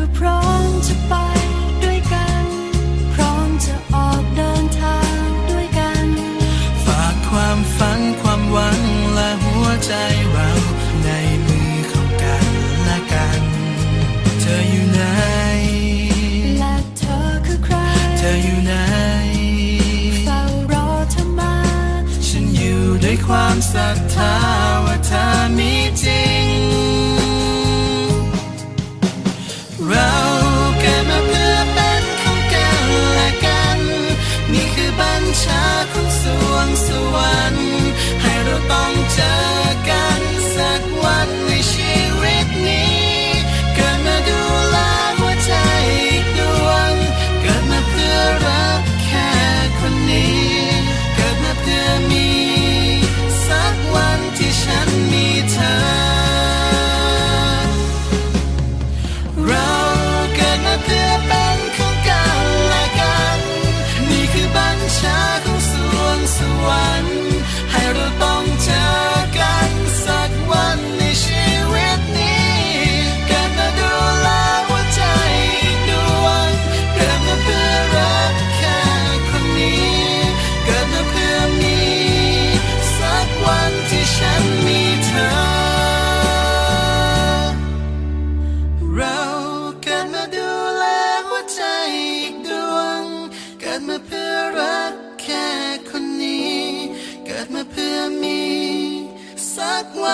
ก็พร้อมจะไปด้วยกัน พร้อมจะออกเดินทางด้วยกัน ฝากความฝันความหวังและหัวใจเราในมือของกันและกัน เธออยู่ไหนและเธอคือใคร เธออยู่ไหนเฝ้ารอเธอมา ฉันอยู่ด้วยความศรัทธาว่าเธอมีจริง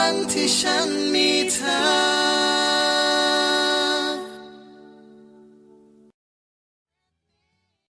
ันที่ฉันมีเธอ